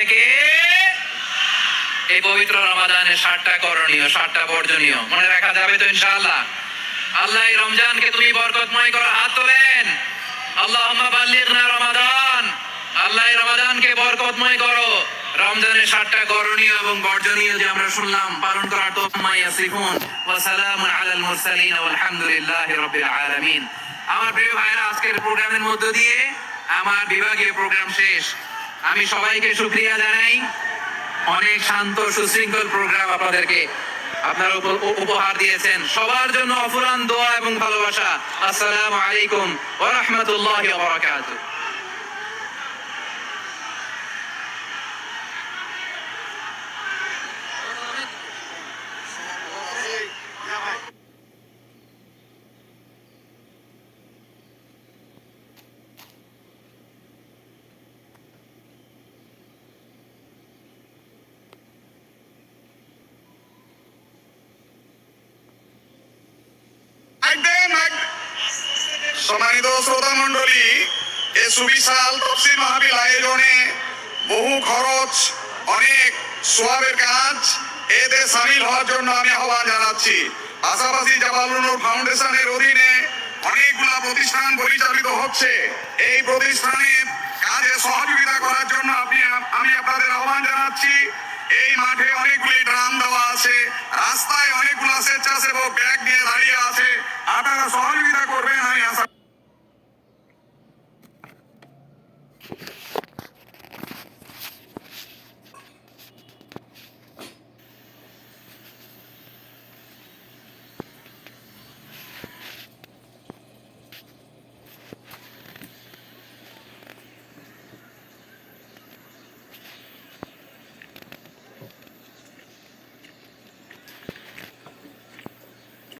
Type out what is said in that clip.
থেকে এই পবিত্র রমাদানের ষাটটা করণীয় ষাটটা বর্জনীয়। মনে রাখা যাবে তো ইনশাআল্লাহ। আল্লাহ এই রমজানকে তুমি বরকতময় করো হাত তোলেন। আল্লাহ বাল্লিগনা রমাদান। আল্লাহ এই রমাদানকে বরকতময় করো। রমজানের ষাটটা করণীয় এবং বর্জনীয় যে আমরা শুনলাম, পালন করার তোম্মা ইয়াসিফুন ওয়া সালামুন আলাল মুরসালিন, ওয়ালহামদুলিল্লাহি রাব্বিল আলামিন। আমার প্রিয় ভাইরা আজকের প্রোগ্রামের মধ্য দিয়ে আমার বিভাগীয় প্রোগ্রাম শেষ। আমি সবাইকে সুক্রিয়া জানাই। অনেক শান্ত, সুশৃঙ্খল প্রোগ্রাম আপনাদেরকে আপনারা উপ- উপহার দিয়েছেন। সবার জন্য অফুরান দোয়া এবং ভালোবাসা। আসসালামু আলাইকুম ওয়া রাহমাতুল্লাহি ওয়া বারাকাতুহু। সম্মানিত শ্রোতা মন্ডলী এ সুবিশাল তফসিল মাহফিল আয়োজনে বহু খরচ, অনেক সোয়াবের কাজ এতে সামিল হওয়ার জন্য আমি আহ্বান জানাচ্ছি। পাশাপাশি জাবালুনুর ফাউন্ডেশনের অধীনে অনেকগুলা প্রতিষ্ঠান পরিচালিত হচ্ছে। এই প্রতিষ্ঠানের কাজে সহযোগিতা করার জন্য আপনি আমি আপনাদের আহ্বান জানাচ্ছি। এই মাঠে অনেকগুলি ড্রাম দেওয়া আছে, রাস্তায় অনেকগুলো স্বেচ্ছাসেবক ব্যাগ নিয়ে দাঁড়িয়ে আছে। আপনারা সহযোগিতা করবেন, আমি আশা